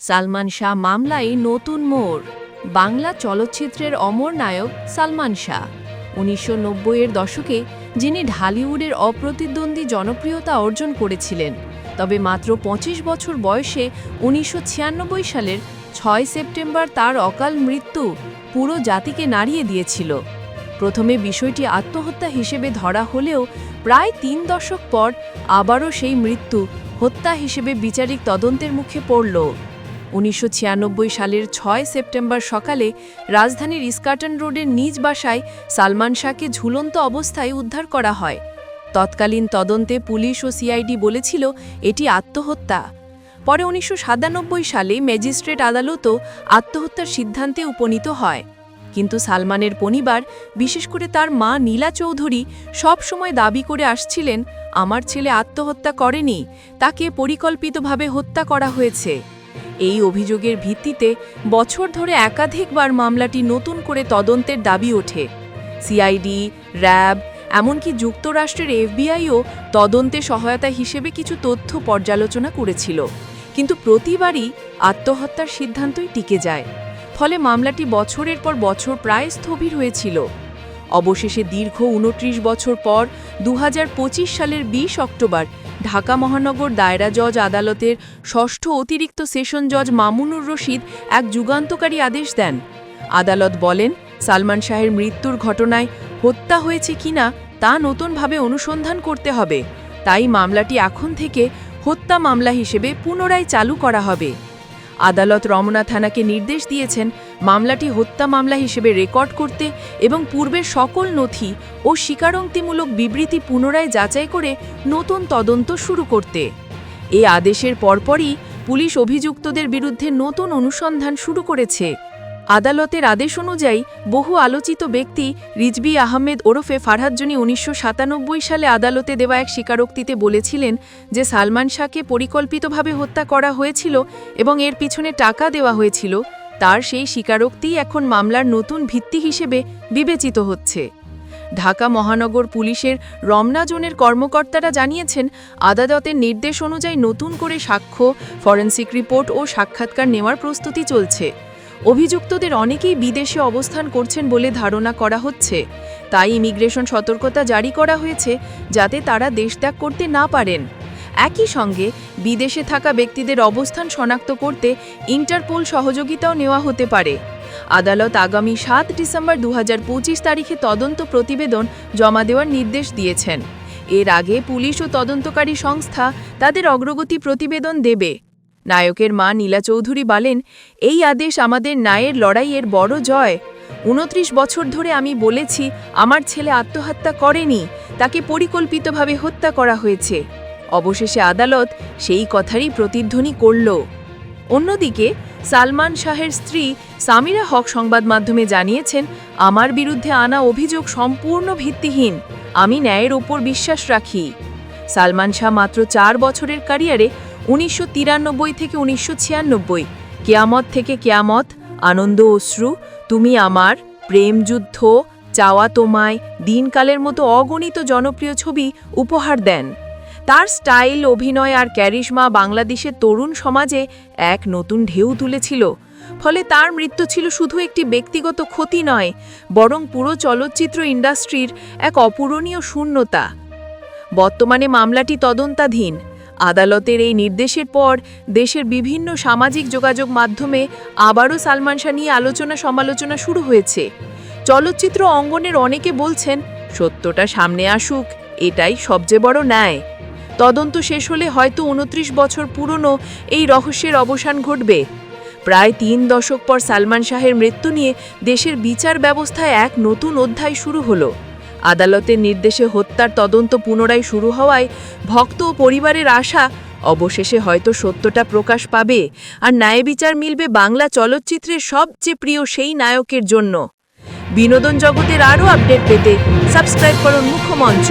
সালমান শাহ মামলায় নতুন মোড়। বাংলা চলচ্চিত্রের অমর নায়ক সালমান শাহ। উনিশশো এর দশকে যিনি ঢালিউডের অপ্রতিদ্বন্দ্বী জনপ্রিয়তা অর্জন করেছিলেন, তবে মাত্র ২৫ বছর বয়সে উনিশশো ছিয়ানব্বই সালের ছয় সেপ্টেম্বর তার অকাল মৃত্যু পুরো জাতিকে নাড়িয়ে দিয়েছিল। প্রথমে বিষয়টি আত্মহত্যা হিসেবে ধরা হলেও প্রায় তিন দশক পর আবারও সেই মৃত্যু হত্যা হিসেবে বিচারিক তদন্তের মুখে পড়ল। উনিশশো ছিয়ানব্বই সালের ছয় সেপ্টেম্বর সকালে রাজধানীর ইস্কাটন রোডের নিজ বাসায় সালমান শাহকে ঝুলন্ত অবস্থায় উদ্ধার করা হয়। তৎকালীন তদন্তে পুলিশ ও সিআইডি বলেছিল, এটি আত্মহত্যা। পরে উনিশশো সাতানব্বই সালে ম্যাজিস্ট্রেট আদালতও আত্মহত্যার সিদ্ধান্তে উপনীত হয়। কিন্তু সালমানের পরিবার, বিশেষ করে তার মা নীলা চৌধুরী, সব সময় দাবি করে আসছিলেন, আমার ছেলে আত্মহত্যা করেনি, তাকে পরিকল্পিতভাবে হত্যা করা হয়েছে। এই অভিযোগের ভিত্তিতে বছর ধরে একাধিকবার মামলাটি নতুন করে তদন্তের দাবি ওঠে। সিআইডি, র্যাব, এমনকি যুক্তরাষ্ট্রের এফবিআইও তদন্তে সহায়তা হিসেবে কিছু তথ্য পর্যালোচনা করেছিল। কিন্তু প্রতিবারই আত্মহত্যার সিদ্ধান্তই টিকে যায়। ফলে মামলাটি বছরের পর বছর প্রায় স্থবির হয়েছিল। অবশেষে দীর্ঘ উনত্রিশ বছর পর দু হাজার পঁচিশ সালের ২০ অক্টোবর ঢাকা মহানগর দায়রা জজ আদালতের ষষ্ঠ অতিরিক্ত সেশন জজ মামুনুর রশিদ এক যুগান্তকারী আদেশ দেন। আদালত বলেন, সালমান শাহের মৃত্যুর ঘটনায় হত্যা হয়েছে কিনা তা নতুনভাবে অনুসন্ধান করতে হবে। তাই মামলাটি এখন থেকে হত্যা মামলা হিসেবে পুনরায় চালু করা হবে। আদালত রমনা থানাকে নির্দেশ দিয়েছেন মামলাটি হত্যা মামলা হিসেবে রেকর্ড করতে এবং পূর্বের সকল নথি ও স্বীকারোক্তিমূলক বিবৃতি পুনরায় যাচাই করে নতুন তদন্ত শুরু করতে। এ আদেশের পরপরই পুলিশ অভিযুক্তদের বিরুদ্ধে নতুন অনুসন্ধান শুরু করেছে। আদালতের আদেশ অনুযায়ী বহু আলোচিত ব্যক্তি রিজবি আহমেদ ওরফে ফারহাদজনী উনিশশো সালে আদালতে দেওয়া এক স্বীকারোক্তিতে বলেছিলেন যে সালমান শাহকে পরিকল্পিতভাবে হত্যা করা হয়েছিল এবং এর পিছনে টাকা দেওয়া হয়েছিল। তার সেই স্বীকারোক্তি এখন মামলার নতুন ভিত্তি হিসেবে বিবেচিত হচ্ছে। ঢাকা মহানগর পুলিশের রমনা জোনের কর্মকর্তারা জানিয়েছেন, আদালতের নির্দেশ অনুযায়ী নতুন করে সাক্ষ্য, ফরেন্সিক রিপোর্ট ও সাক্ষাৎকার নেওয়ার প্রস্তুতি চলছে। অভিযুক্তদের অনেকেই বিদেশে অবস্থান করছেন বলে ধারণা করা হচ্ছে। তাই ইমিগ্রেশন সতর্কতা জারি করা হয়েছে যাতে তারা দেশ ত্যাগ করতে না পারেন। একই সঙ্গে বিদেশে থাকা ব্যক্তিদের অবস্থান শনাক্ত করতে ইন্টারপোল সহযোগিতাও নেওয়া হতে পারে। আদালত আগামী সাত ডিসেম্বর দু হাজার পঁচিশ তারিখে তদন্ত প্রতিবেদন জমা দেওয়ার নির্দেশ দিয়েছেন। এর আগে পুলিশ ও তদন্তকারী সংস্থা তাদের অগ্রগতি প্রতিবেদন দেবে। নায়কের মা নীলা চৌধুরী বলেন, এই আদেশ আমাদের ন্যায়ের লড়াইয়ের বড় জয়। উনত্রিশ বছর ধরে আমি বলেছি, আমার ছেলে আত্মহত্যা করেনি, তাকে পরিকল্পিতভাবে হত্যা করা হয়েছে। অবশেষে আদালত সেই কথারই প্রতিধ্বনি করল। অন্যদিকে, সালমান শাহের স্ত্রী সামিরা হক সংবাদ মাধ্যমে জানিয়েছেন, আমার বিরুদ্ধে আনা অভিযোগ সম্পূর্ণ ভিত্তিহীন। আমি ন্যায়ের ওপর বিশ্বাস রাখি। সালমান শাহ মাত্র চার বছরের ক্যারিয়ারে উনিশশো তিরানব্বই থেকে উনিশশো ছিয়ানব্বই। কেয়ামত থেকে কেয়ামত, আনন্দ অশ্রু, তুমি আমার প্রেমযুদ্ধ চাওয়া তোমায়, দিনকালের মতো অগণিত জনপ্রিয় ছবি উপহার দেন। তার স্টাইল, অভিনয় আর ক্যারিশমা বাংলাদেশের তরুণ সমাজে এক নতুন ঢেউ তুলেছিল। ফলে তার মৃত্যু ছিল শুধু একটি ব্যক্তিগত ক্ষতি নয়, বরং পুরো চলচ্চিত্র ইন্ডাস্ট্রির এক অপূরণীয় শূন্যতা। বর্তমানে মামলাটি তদন্তাধীন। আদালতের এই নির্দেশের পর দেশের বিভিন্ন সামাজিক যোগাযোগ মাধ্যমে আবারও সালমান শাহ নিয়ে আলোচনা সমালোচনা শুরু হয়েছে। চলচ্চিত্র অঙ্গনের অনেকে বলছেন, সত্যটা সামনে আসুক, এটাই সবচেয়ে বড় ন্যায়। তদন্ত শেষ হলে হয়তো উনত্রিশ বছর পুরনো এই রহস্যের অবসান ঘটবে। প্রায় তিন দশক পর সালমান শাহের মৃত্যু নিয়ে দেশের বিচার ব্যবস্থায় এক নতুন অধ্যায় শুরু হলো। আদালতের নির্দেশে হত্যার তদন্ত পুনরায় শুরু হওয়ায় ভক্ত ও পরিবারের আশা, অবশেষে হয়তো সত্যটা প্রকাশ পাবে। আর ন্যায় বিচার মিলবে বাংলা চলচ্চিত্রের সবচেয়ে প্রিয় সেই নায়কের জন্য। বিনোদন জগতের আরও আপডেট পেতে সাবস্ক্রাইব করুন মুখ্যমঞ্চ।